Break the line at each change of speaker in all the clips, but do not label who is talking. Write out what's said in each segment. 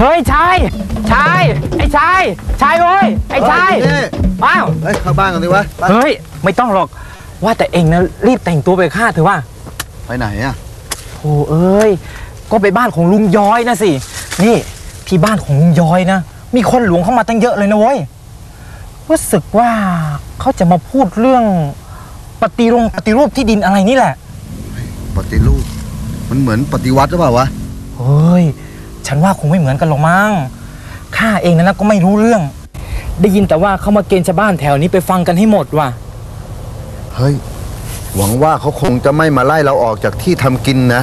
เฮ้ยชายชายไอ้ชายชายเว้ยไอ้ชาย
เฮ้ยนี่
อ้าว
เฮ้ยเข้าบ้านกันดิวะไป
เฮ้ยไม่ต้องหรอกว่าแต่เองนะรีบแต่งตัวไปฆ่าเถอะว่า
ไปไหนอะ
โอ้เอ้ยก็ไปบ้านของลุงย้อยนะสินี่ที่บ้านของลุงย้อยนะมีคนหลวงเข้ามาตั้งเยอะเลยนะเว้ยรู้สึกว่าเขาจะมาพูดเรื่องปฏิรงปฏิรูปที่ดินอะไรนี่แหละ
ปฏิรูปมันเหมือนปฏิวัติหรือเปล่าวะ
เฮ้ย ฉันว่าคงไม่เหมือนกันหรอกมั้งข้าเองนะนะก็ไม่รู้เรื่อง ได้ยินแต่ว่าเขามาเกณฑ์ชาวบ้านแถวนี้ไปฟังกันให้หมดว่ะ
เฮ้ย หวังว่าเขาคงจะไม่มาไล่เราออกจากที่ทำกินนะ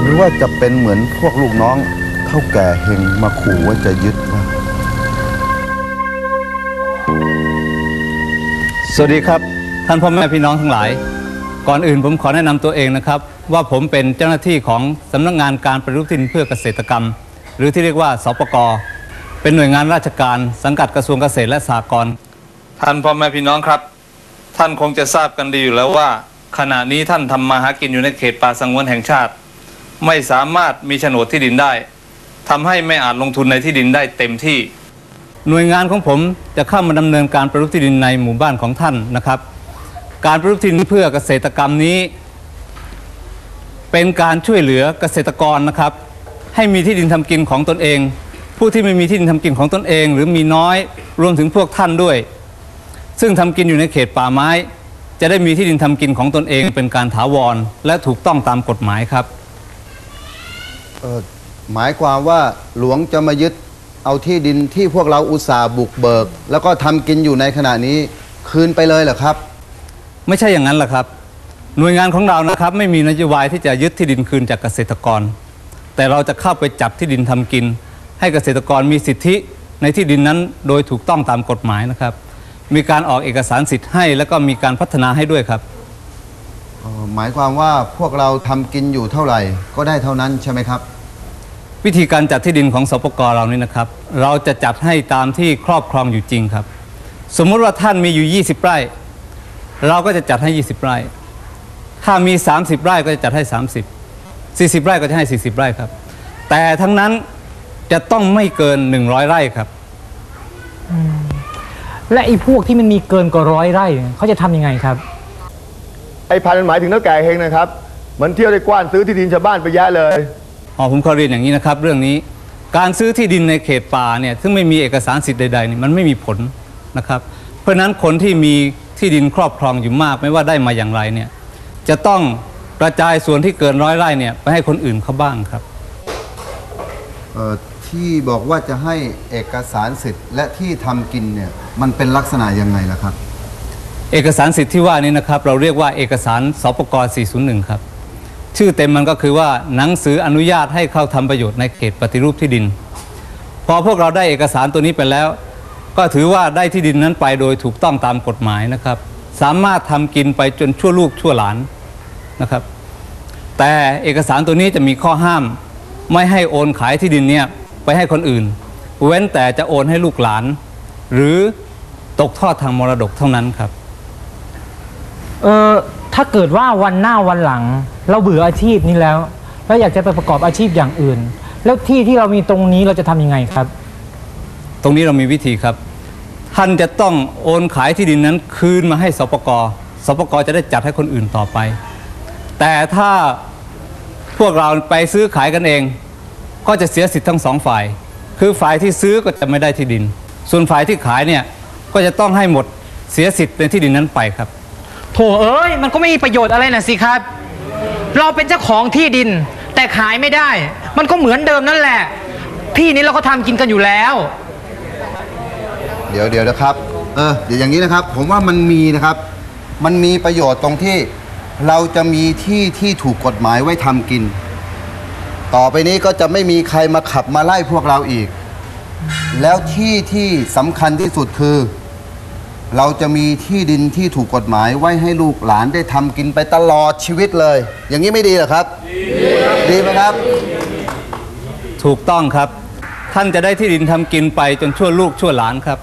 หรือว่าจะเป็นเหมือนพวกลูกน้องเท่าแก่เฮงมาขู่ว่าจะยึดวะ
สวัสดีครับ ท่านพ่อแม่พี่น้องทั้งหลาย ก่อนอื่นผมขอแนะนำตัวเองนะครับ ว่าผมเป็นเจ้าหน้าที่ของสำนักงานการปฏิรูปที่ดินเพื่อเกษตรกรรม หรือที่เรียกว่าสปกเป็นหน่วยงานราชการ สังกัดกระทรวงเกษตรและสหกรณ์ท่านพ่อแม่พี่น้องครับ ท่านคงจะทราบกันดีอยู่แล้วว่า ขณะนี้ท่านทำมาหากินอยู่ในเขตป่าสงวนแห่งชาติ ไม่สามารถมีโฉนดที่ดินได้ทำให้ไม่อาจลงทุนในที่ดินได้เต็มที่ หน่วยงานของผมจะเข้ามาดำเนินการปฏิรูปที่ดินในหมู่บ้านของท่านนะครับ การปฏิรูปที่ดินเพื่อเกษตรกรรมนี้ เป็นการช่วยเหลือเกษตรกรนะครับ ให้มีที่ดินทำกินของตนเอง ผู้ที่ไม่มีที่ดินทำกินของตนเอง หรือมีน้อยรวมถึงพวกท่านด้วย ซึ่งทำกินอยู่ในเขตป่าไม้ จะได้มีที่ดินทำกินของตนเอง เป็นการถาวรและถูกต้องตามกฎหมายครับ
หมายความว่าหลวงจะมายึดเอาที่ดินที่พวกเราอุตส่าห์บุกเบิก แล้วก็ทำกินอยู่ในขณะนี้คืนไปเลยเหรอครับ
ไม่ใช่อย่างนั้นหรอกครับ หน่วยงานของเรานะครับไม่มีนโยบายที่จะยึดที่ดินคืนจากเกษตรกร แต่เราจะเข้าไปจับที่ดินทำกิน ให้เกษตรกรมีสิทธิในที่ดินนั้นโดยถูกต้องตามกฎหมายนะครับ มีการออกเอกสารสิทธิ์ให้ แล้วก็มีการพัฒนาให้ด้วยครับ
เอ่อหมายความว่าพวกเราทำกินอยู่เท่าไหร่ ก็ได้เท่านั้นใช่ไหมครับ
วิธีการจัดที่ดินของสปกรเรานี่นะครับ เราจะจัดให้ตามที่ครอบครองอยู่จริงครับ สมมุติว่าท่านมีอยู่ 20 ไร่ เราก็จะจัดให้ 20 ไร่ ถ้ามี 30 ไร่ก็จะจัดให้ 30 40 ไร่ก็จะให้ 40 ไร่ครับ แต่ทั้งนั้นจะต้องไม่เกิน 100 ไร่ครับ
และไอ้พวกที่มันมีเกินกว่าร้อยไร่เนี่ยเขาจะทำยังไงครับ
ไอ้พันมันหมายถึงเท่าแก่เฮงนะครับ มันเที่ยวได้กว้านซื้อที่ดินชาวบ้านไปแยะเลย
อ๋อผมขอเรียนอย่างนี้นะครับ เรื่องนี้การซื้อที่ดินในเขตป่าเนี่ยซึ่งไม่มีเอกสารสิทธิ์ใดๆเนี่ยมันไม่มีผลนะครับ เพราะฉะนั้นคนที่มีที่ดินครอบครองอยู่มาก ไม่ว่าได้มาอย่างไรเนี่ยจะต้องกระจายส่วนที่เกินร้อยไร่เนี่ยไปให้คนอื่นเขาบ้างครับ
เอ่อที่บอกว่าจะให้เอกสารสิทธิ์และที่ทำกินเนี่ยมันเป็นลักษณะยังไงล่ะครับ
เอกสารสิทธิ์ที่ว่านี้นะครับ เราเรียกว่าเอกสารสปก401 ครับ ชื่อเต็มมันก็คือว่าหนังสืออนุญาตให้เข้าทำประโยชน์ในเขตปฏิรูปที่ดิน พอพวกเราได้เอกสารตัวนี้ไปแล้ว ก็ถือว่าได้ที่ดินนั้นไปโดยถูกต้องตามกฎหมายนะครับ สามารถทำกินไปจนชั่วลูกชั่วหลานนะครับ แต่เอกสารตัวนี้จะมีข้อห้าม ไม่ให้โอนขายที่ดินเนี่ยไปให้คนอื่น เว้นแต่จะโอนให้ลูกหลาน หรือตกทอดทางมรดกเท่านั้นครับ
เออถ้าเกิดว่าวันหน้าวันหลัง เราเบื่ออาชีพนี้แล้วเราอยากจะไปประกอบอาชีพอย่างอื่น แล้วที่ที่เรามีตรงนี้เราจะทำยังไงครับ
ตรงนี้เรามีวิธีครับ ท่านจะต้องโอนขายที่ดินนั้นคืนมาให้สปกสปกจะได้จัดให้คนอื่นต่อไป แต่ถ้าพวกเราไปซื้อขายกันเอง ก็จะเสียสิทธิ์ทั้งสองฝ่าย คือฝ่ายที่ซื้อก็จะไม่ได้ที่ดิน ส่วนฝ่ายที่ขายเนี่ยก็จะต้องให้หมดเสียสิทธิ์ในที่ดินนั้นไปครับ
โถเอ้ยมันก็ไม่มีประโยชน์อะไรนะสิครับ เราเป็นเจ้าของที่ดิน แต่ขายไม่ได้ มันก็เหมือนเดิมนั่นแหละ ที่นี้เราก็ทำกินกันอยู่แล้ว
เดี๋ยวเดี๋ยวนะครับ เออเดี๋ยวอย่างนี้นะครับ ผมว่ามันมีนะครับ มันมีประโยชน์ตรงที่เราจะมีที่ที่ถูกกฎหมายไว้ทำกิน ต่อไปนี้ก็จะไม่มีใครมาขับมาไล่พวกเราอีก แล้วที่ที่สำคัญที่สุดคือ เราจะมีที่ดินที่ถูกกฎหมายไว้ให้ลูกหลานได้ทำกินไปตลอดชีวิตเลย อย่างนี้ไม่ดีเหรอครับ ดีไหมครับ
ถูกต้องครับ ท่านจะได้ที่ดินทำกินไปจนชั่วลูกชั่วหลานครับ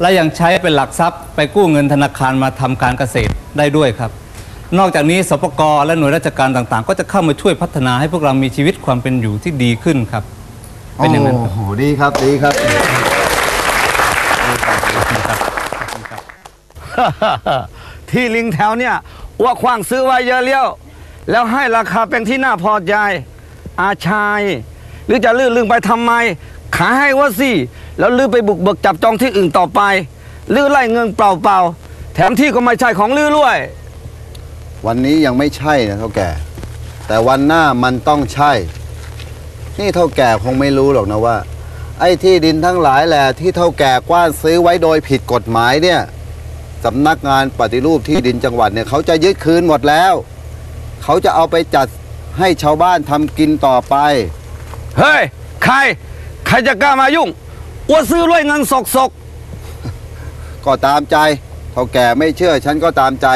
และยังใช้เป็นหลักทรัพย์ไปกู้เงินธนาคารมาทำการเกษตรได้ด้วยครับ นอกจากนี้สปกและหน่วยราชการต่างๆ ก็จะเข้ามาช่วยพัฒนาให้พวกเรามีชีวิตความเป็นอยู่ที่ดีขึ้นครับ เป็นอย่างนั้นครับ
โอ้โหดีครับดีครับ
ที่ลิงแถวเนี่ยอ้วกขว้างซื้อไว้เยอะเลี้ยว แล้วให้ราคาเป็นที่น่าพอใจ อาชาย หรือจะลื่นลึงไปทำไม ขายให้ว่าสิแล้วลือไปบุกเบิกจับจองที่อื่นต่อไปลือไล่เงินเปล่าๆแถมที่ก็ไม่ใช่ของลือด้วย
วันนี้ยังไม่ใช่นะเท่าแก่ แต่วันหน้ามันต้องใช่ นี่เท่าแก่คงไม่รู้หรอกนะว่า ไอ้ที่ดินทั้งหลายแหละที่เท่าแก่กว้านซื้อไว้โดยผิดกฎหมายเนี่ยสำนักงานปฏิรูปที่ดินจังหวัดเนี่ยเขาจะยึดคืนหมดแล้ว เขาจะเอาไปจัดให้ชาวบ้านทำกินต่อไป
เฮ้ย ใคร ใครจะกล้ามายุ่งอ้วซื้อด้วยเงินสกสก
ก็ตามใจ เท่าแก่ไม่เชื่อฉันก็ตามใจ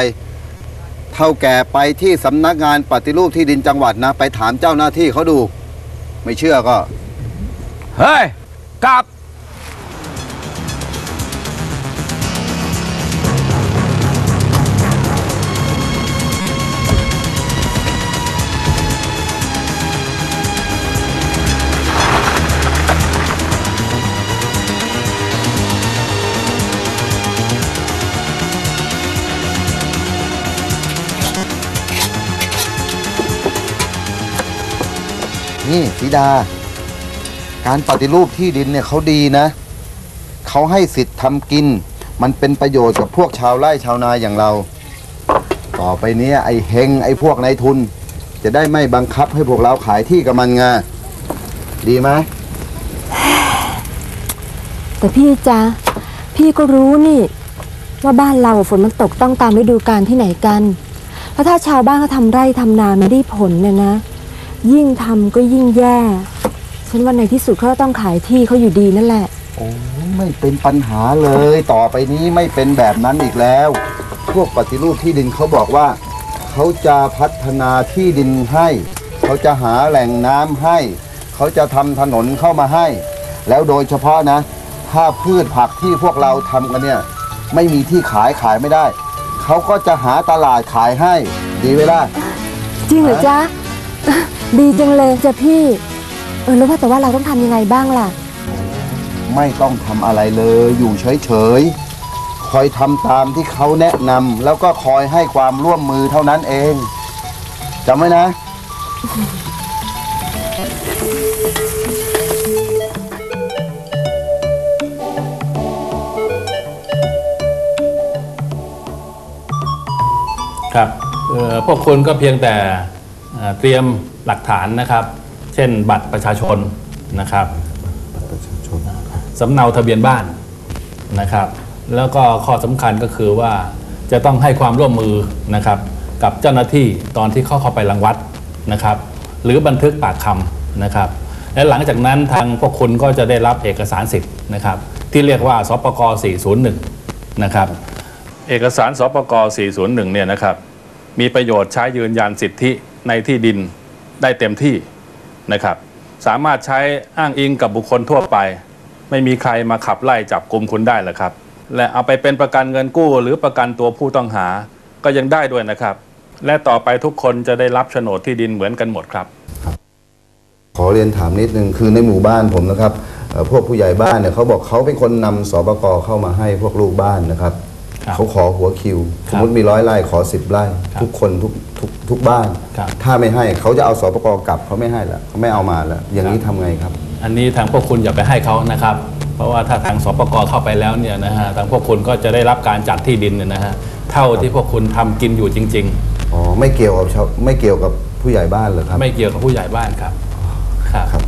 เท่าแก่ไปที่สำนักงานปฏิรูปที่ดินจังหวัดนะ ไปถามเจ้าหน้าที่เขาดู ไม่เชื่อก็
ๆเฮ้ยกลับ
นี่สีดา การปฏิรูปที่ดินเนี่ยเขาดีนะเขาให้สิทธิ์ทำกิน มันเป็นประโยชน์กับพวกชาวไร่ชาวนาอย่างเรา ต่อไปเนี้ยไอ้เฮงไอ้พวกนายทุน จะได้ไม่บังคับให้พวกเราขายที่กับมันไงดีไหม
แต่พี่จ๊ะพี่ก็รู้นี่ ว่าบ้านเราฝนมันตกต้องตามฤดูกาลที่ไหนกัน แล้วถ้าชาวบ้านเขาทำไร่ทำนาไม่ได้ผลเนี่ยนะ ยิ่งทำก็ยิ่งแย่ ฉันว่าในที่สุดเขาก็ต้องขายที่เขาอยู่ดีนั่นแหละ
โอ้ไม่เป็นปัญหาเลย ต่อไปนี้ไม่เป็นแบบนั้นอีกแล้ว พวกปฏิรูปที่ดินเขาบอกว่า เขาจะพัฒนาที่ดินให้ เขาจะหาแหล่งน้ำให้ เขาจะทำถนนเข้ามาให้ แล้วโดยเฉพาะนะ ถ้าพืชผักที่พวกเราทำกันเนี่ย ไม่มีที่ขายขายไม่ได้ เขาก็จะหาตลาดขายให้ ดีไหมล่ะ
จริงเหรอจ๊ะ ดีจังเลยจ้ะพี่ เออแล้วว่าแต่ว่าเราต้องทำยังไงบ้างล่ะ
ไม่ต้องทำอะไรเลย อยู่เฉยๆ คอยทำตามที่เขาแนะนำแล้วก็คอยให้ความร่วมมือเท่านั้นเองจำไว้นะ
ครับเอ่อพวกคุณก็เพียงแต่เอ่อเตรียม หลักฐานนะครับ เช่นบัตรประชาชนนะครับสำเนาทะเบียนบ้านนะครับ แล้วก็ข้อสำคัญก็คือว่าจะต้องให้ความร่วมมือนะครับ กับเจ้าหน้าที่ตอนที่เข้าเข้าไปรังวัดนะครับ หรือบันทึกปากคำนะครับ และหลังจากนั้นทางพวกคุณก็จะได้รับเอกสารสิทธิ์นะครับ ที่เรียกว่าสปก401 นะครับ เอกสารสปก401 เนี่ยนะครับ มีประโยชน์ใช้ยืนยันสิทธิในที่ดิน ได้เต็มที่นะครับ สามารถใช้อ้างอิงกับบุคคลทั่วไป ไม่มีใครมาขับไล่จับกลุ่มคุณได้หรอกครับ และเอาไปเป็นประกันเงินกู้ หรือประกันตัวผู้ต้องหาก็ยังได้ด้วยนะครับ และต่อไปทุกคนจะได้รับโฉนดที่ดินเหมือนกันหมดครับ
ขอเรียนถามนิดนึงคือในหมู่บ้านผมนะครับพวกผู้ใหญ่บ้านเนี่ยเขาบอกเขาเป็นคนนำสปกเข้ามาให้พวกลูกบ้านนะครับ
ครับ
เขาขอหัวคิว
ค
ส
รับ
มมติมีร้อยไร่ขอสิบไร่
ครับ
ทุกคนทุกทุกทุกบ้าน
ครับ
ถ้าไม่ให้เขาจะเอาสปกกลับเขาไม่ให้แล้วเขาไม่เอามาแล้ว อย่างนี้ทำไงครับ
อันนี้ทางพวกคุณอย่าไปให้เขานะครับ เพราะว่าถ้าทางสปกเข้าไปแล้วเนี่ยนะฮะทางพวกคุณก็จะได้รับการจัดที่ดินเนี่ยนะฮะเท่าที่พวกคุณทำกินอยู่จริง
อ๋อไม่เกี่ยวกับชาวไม่เกี่ยวกับผู้ใหญ่บ้านเหรอครับ
ๆ ไม่เกี่ยวกับผู้ใหญ่บ้านครับ ครับ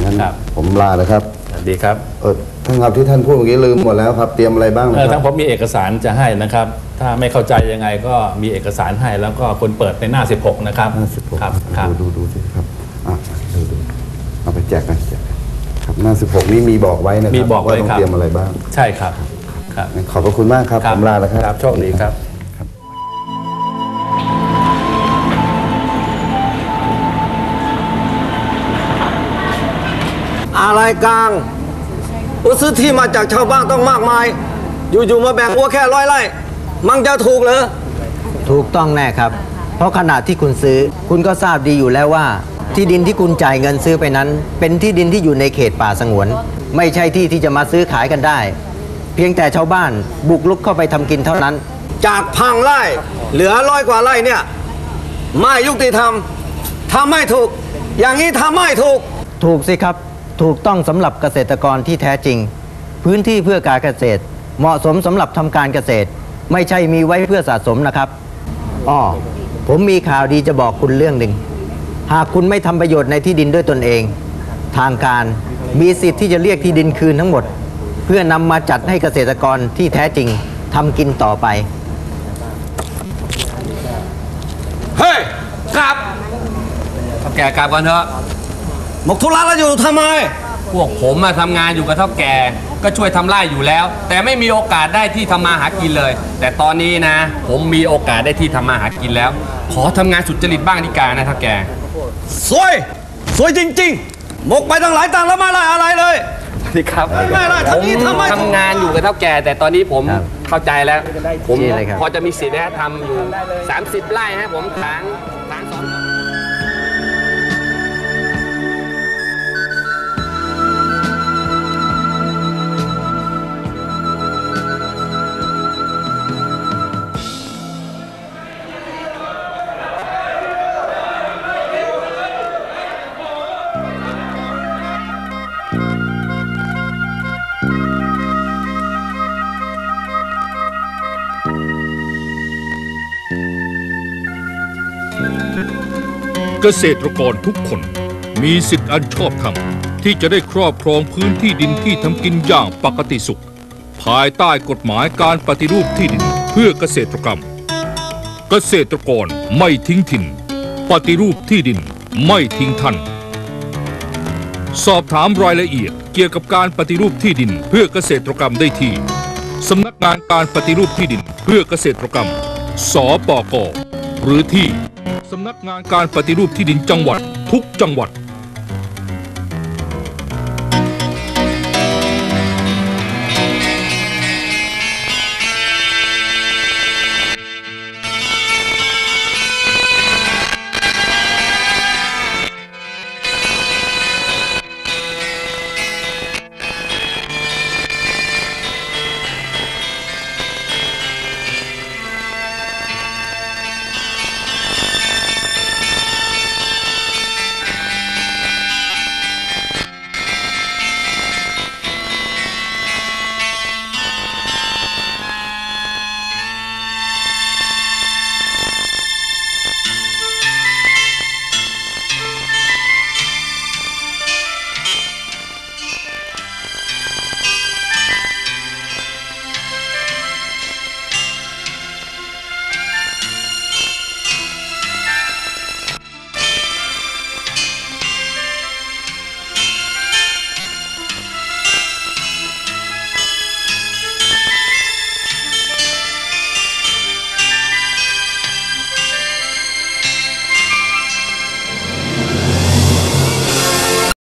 งนั้น
ครับ
ผมลาแล้วครับ
ดีครับ
เออท่านครับที่ท่านพูดเมื่อกี้ลืมหมดแล้วครับ เตรียมอะไรบ้างนะ
เออ
ค
ทั้
รั
ง
บ
ผมมีเอกสารจะให้นะครับ ถ้าไม่เข้าใจยังไงก็มีเอกสารให้แล้วก็คุณเปิดในหน้า 16 นะครับ
ห้าสิบหก
ครับครับ
ดูดูดูสิครับอะดูดูเอาไปแจกกันแจกกันครับหน้าสิบหกนี้มีบอกไว้นะครับ
มีบอกไว้
ว่าต้อง
ครับ
เตรียมอะไรบ้าง
ใช่ครับครับ
ขอบพระคุณมากครับ ผมลาแล้วครับ
ครับโชคดีครับ
อะไรกลางอัวซื้อที่มาจากชาวบ้านต้องมากมาย อยู่ๆมาแบ่งอัวแค่ร้อยไร่มังจะถูกเหรอ
ถูกต้องแน่ครับ เพราะขณะที่คุณซื้อ คุณก็ทราบดีอยู่แล้วว่า ที่ดินที่คุณจ่ายเงินซื้อไปนั้น เป็นที่ดินที่อยู่ในเขตป่าสงวน ไม่ใช่ที่ที่จะมาซื้อขายกันได้ เพียงแต่ชาวบ้านบุกลุกเข้าไปทำกินเท่านั้น
จากพังไร่เหลือร้อยกว่าไร่เนี่ยไม่ยุติธรรมทำไม่ถูก อย่างนี้ทำไม่ถูก
ถูกสิครับ ถูกต้องสำหรับเกษตรกรที่แท้จริง พื้นที่เพื่อการเกษตร เหมาะสมสำหรับทำการเกษตร ไม่ใช่มีไว้เพื่อสะสมนะครับอ้อผมมีข่าวดีจะบอกคุณเรื่องหนึ่ง หากคุณไม่ทำประโยชน์ในที่ดินด้วยตนเอง ทางการมีสิทธิ์ที่จะเรียกที่ดินคืนทั้งหมด เพื่อนำมาจัดให้เกษตรกรที่แท้จริงทำกินต่อไป
เฮ้ยกลับแกกลับกันเถอะ หมกธุระแล้วอยู่ทำไม
พวกผมมาทำงานอยู่กับเท่าแก่ ก็ช่วยทำไร่อยู่แล้ว แต่ไม่มีโอกาสได้ที่ทำมาหากินเลย แต่ตอนนี้นะ ผมมีโอกาสได้ที่ทำมาหากินแล้ว ขอทำงานสุจริตบ้างดีกว่านะเท่าแก่
สวย สวยจริง ๆ หมกไปตั้งหลายตังค์แล้วไม่ได้อะไรเลย
นี่ครับ
ไม่ได้
ผม
ทำนี้ทำไม
ทำงานอยู่กับเท่าแก่ แต่ตอนนี้ผม
ครับ
เข้าใจแล้ว ผม
ชื่ออะไรครับ
พอจะมีสิทธิ์นะทำอยู่ 30 ไร่ฮะผมทางทางสอง
เกษตรกรทุกคน มีสิทธิ์อันชอบธรรมที่จะได้ครอบครองพื้นที่ดินที่ทำกินอย่างปกติสุข ภายใต้กฎหมายการปฏิรูปที่ดินเพื่อเกษตรกรรม เกษตรกรไม่ทิ้งถิ่น ปฏิรูปที่ดินไม่ทิ้งท่าน สอบถามรายละเอียดเกี่ยวกับการปฏิรูปที่ดินเพื่อเกษตรกรรมได้ที่สำนักงานการปฏิรูปที่ดินเพื่อเกษตรกรรม สปก หรือที่ สำนักงานการปฏิรูปที่ดินจังหวัดทุกจังหวัด